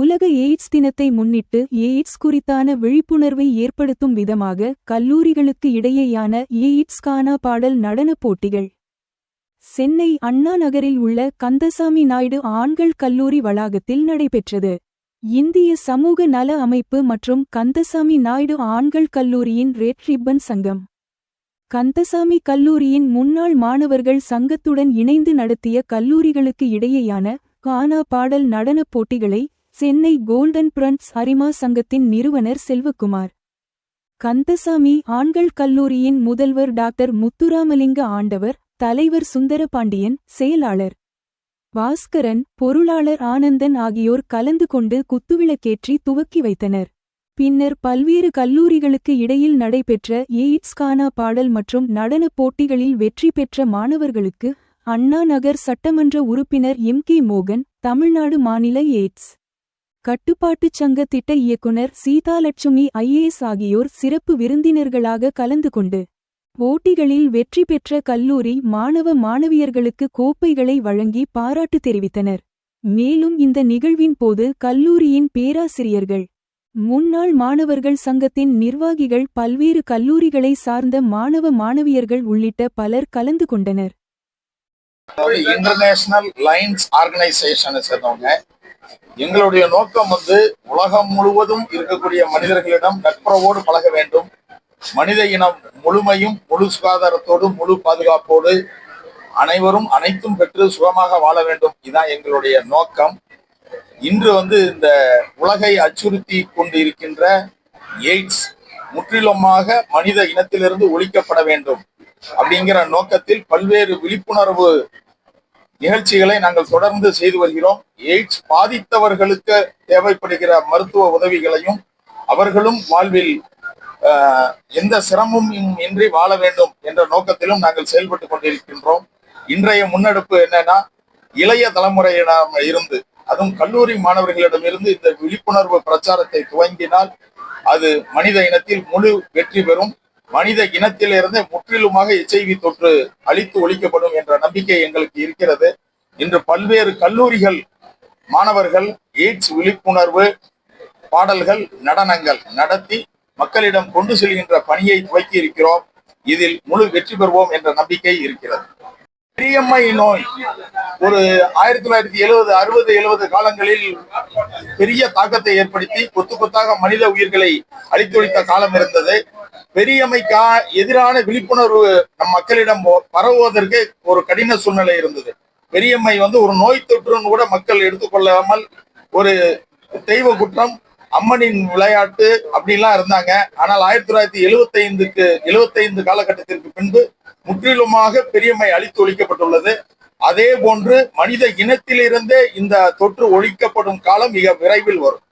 உலக எய்ட்ஸ் தினத்தை முன்னிட்டு எய்ட்ஸ் குறித்தான விழிப்புணர்வை ஏற்படுத்தும் விதமாக கல்லூரிகளுக்கு இடையேயான எய்ட்ஸ் கானா பாடல் நடனப் போட்டிகள். சென்னை அண்ணா நகரில் உள்ள கந்தசாமி நாயுடு ஆண்கள் கல்லூரி வளாகத்தில் நடைபெற்றது. இந்திய சமூக நல அமைப்பு மற்றும் கந்தசாமி நாயுடு ஆண்கள் கல்லூரியின் ரெட் ரிப்பன் சங்கம். கந்தசாமி கல்லூரியின் முன்னாள் மாணவர்கள் சங்கத்துடன் இணைந்து நடத்திய கல்லூரிகளுக்கு இடையேயான கானா பாடல் நடனப் போட்டிகளை சென்னை கோல்டன் பிரண்ட்ஸ் அரிமா சங்கத்தின் நிறுவனர் செல்வகுமார். கந்தசாமி ஆண்கள் கல்லூரியின் முதல்வர் டாக்டர் முத்துராமலிங்க ஆண்டவர் தலைவர் சுந்தரபாண்டியன் செயலாளர் பாஸ்கரன் பொருளாளர் ஆனந்தன் ஆகியோர் கலந்து கொண்டு குத்துவிளக்கேற்றி துவக்கி வைத்தனர். பின்னர் பல்வேறு கல்லூரிகளுக்கு இடையில் நடைபெற்ற எய்ட்ஸ்கானா பாடல் மற்றும் நடனப் போட்டிகளில் வெற்றி பெற்ற மாணவர்களுக்கு அண்ணா நகர் சட்டமன்ற உறுப்பினர் எம் கே மோகன் தமிழ்நாடு மாநில எய்ட்ஸ். கட்டுப்பாட்டுச் சங்க திட்ட இயக்குனர் சீதாலட்சுமி ஐஏஎஸ் ஆகியோர் சிறப்பு விருந்தினர்களாக கலந்து கொண்டு போட்டிகளில் வெற்றி பெற்ற கல்லூரி மாணவ மாணவியர்களுக்கு கோப்பைகளை வழங்கி பாராட்டு தெரிவித்தனர். மேலும் இந்த நிகழ்வின் போது கல்லூரியின் பேராசிரியர்கள் முன்னாள் மாணவர்கள் சங்கத்தின் நிர்வாகிகள் பல்வேறு கல்லூரிகளை சார்ந்த மாணவ மாணவியர்கள் உள்ளிட்ட பலர் கலந்து கொண்டனர். இன்டர்நேஷனல் லைன்ஸ் ஆர்கனைசேஷனை சேர்ந்தவங்க. எங்களுடைய நோக்கம் வந்து உலகம் முழுவதும் இருக்கக்கூடிய மனிதர்களிடம் நட்புறவோடு பழக வேண்டும். மனித இனம் முழுமையும் முழு சுகாதாரத்தோடு முழு பாதுகாப்போடு அனைவரும் அனைத்தும் பெற்று சுகமாக வாழ வேண்டும். இதுதான் எங்களுடைய நோக்கம். இன்று வந்து இந்த உலகை அச்சுறுத்தி கொண்டு இருக்கின்ற எய்ட்ஸ் முற்றிலுமாக மனித இனத்திலிருந்து ஒழிக்கப்பட வேண்டும் அப்படிங்கிற நோக்கத்தில் பல்வேறு விழிப்புணர்வு நிகழ்ச்சிகளை நாங்கள் தொடர்ந்து செய்து வருகிறோம். எய்ட்ஸ் பாதித்தவர்களுக்கு தேவைப்படுகிற மருத்துவ உதவிகளையும் அவர்களும் வாழ்வில் எந்த சிரமமும் இன்றி வாழ வேண்டும் என்ற நோக்கத்திலும் நாங்கள் செயல்பட்டு கொண்டிருக்கின்றோம். இன்றைய முன்னெடுப்பு என்னன்னா இளைய தலைமுறையிடம் இருந்து அதுவும் கல்லூரி மாணவர்களிடம் இருந்து இந்த விழிப்புணர்வு பிரச்சாரத்தை துவங்கினால் அது மனித இனத்தில் முழு வெற்றி பெறும். மனித இனத்திலிருந்து முற்றிலுமாக எச்ஐவி தொற்று அழித்து ஒழிக்கப்படும் என்ற நம்பிக்கை எங்களுக்கு இருக்கிறது. இன்று பல்வேறு கல்லூரிகள் மாணவர்கள் எய்ட்ஸ் விழிப்புணர்வு பாடல்கள் நடனங்கள் நடத்தி மக்களிடம் கொண்டு செல்கின்ற பணியை துவக்கி இருக்கிறோம். இதில் முழு வெற்றி பெறுவோம் என்ற நம்பிக்கை இருக்கிறது. பெரியம்மை நோய் ஒரு ஆயிரத்தி தொள்ளாயிரத்தி எழுபது அறுபது எழுபது காலங்களில் பெரிய தாக்கத்தை ஏற்படுத்தி கொத்து கொத்தாக மனித உயிர்களை அழித்தொழித்த காலம் இருந்தது. பெரியமைக்கா எதிரான விழிப்புணர்வு நம் மக்களிடம் பரவுவதற்கு ஒரு கடின சூழ்நிலை இருந்தது. பெரியம்மை வந்து ஒரு நோய் தொற்றுன்னு கூட மக்கள் எடுத்துக்கொள்ளாமல் ஒரு தெய்வ குற்றம் அம்மனின் விளையாட்டு அப்படிலாம் இருந்தாங்க. ஆனால் ஆயிரத்தி தொள்ளாயிரத்தி எழுபத்தி ஐந்துக்கு எழுபத்தைந்து காலகட்டத்திற்கு பின்பு முற்றிலுமாக பெரியம்மை அழித்து ஒழிக்கப்பட்டுள்ளது. அதே போன்று மனித இனத்திலிருந்தே இந்த தொற்று ஒழிக்கப்படும் காலம் மிக விரைவில் வரும்.